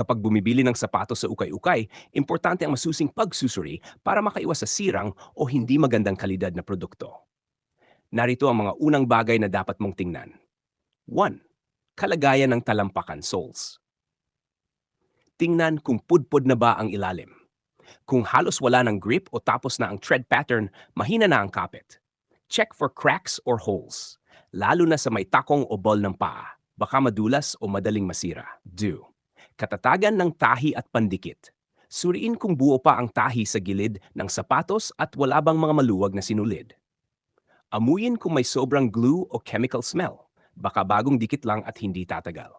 Kapag bumibili ng sapatos sa ukay-ukay, importante ang masusing pagsusuri para makaiwas sa sirang o hindi magandang kalidad na produkto. Narito ang mga unang bagay na dapat mong tingnan. 1. Kalagayan ng talampakan soles. Tingnan kung pudpod na ba ang ilalim. Kung halos wala ng grip o tapos na ang tread pattern, mahina na ang kapit. Check for cracks or holes, lalo na sa may takong o ball ng paa. Baka madulas o madaling masira. Do. Katatagan ng tahi at pandikit. Suriin kung buo pa ang tahi sa gilid ng sapatos at wala bang mga maluwag na sinulid. Amuyin kung may sobrang glue o chemical smell. Baka bagong dikit lang at hindi tatagal.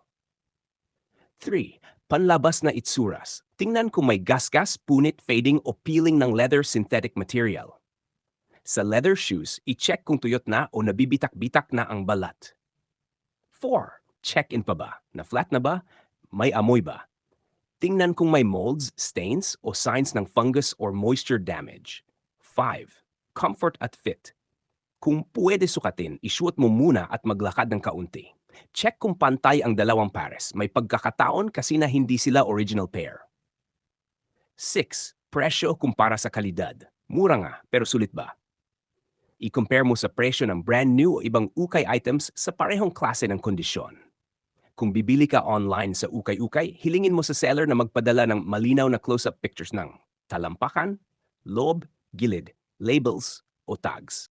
3. Panlabas na itsuras. Tingnan kung may gasgas, punit, fading o peeling ng leather synthetic material. Sa leather shoes, i-check kung tuyot na o nabibitak-bitak na ang balat. 4. Check-in pa ba? Na flat na ba? May amoy ba? Tingnan kung may molds, stains o signs ng fungus or moisture damage. 5. Comfort at fit. Kung pwede sukatin, isuot mo muna at maglakad ng kaunti. Check kung pantay ang dalawang pares. May pagkakataon kasi na hindi sila original pair. 6. Presyo kumpara sa kalidad. Mura nga, pero sulit ba? I-compare mo sa presyo ng brand new o ibang ukay items sa parehong klase ng kondisyon. Kung bibili ka online sa ukay-ukay, hilingin mo sa seller na magpadala ng malinaw na close-up pictures ng talampakan, loob, gilid, labels o tags.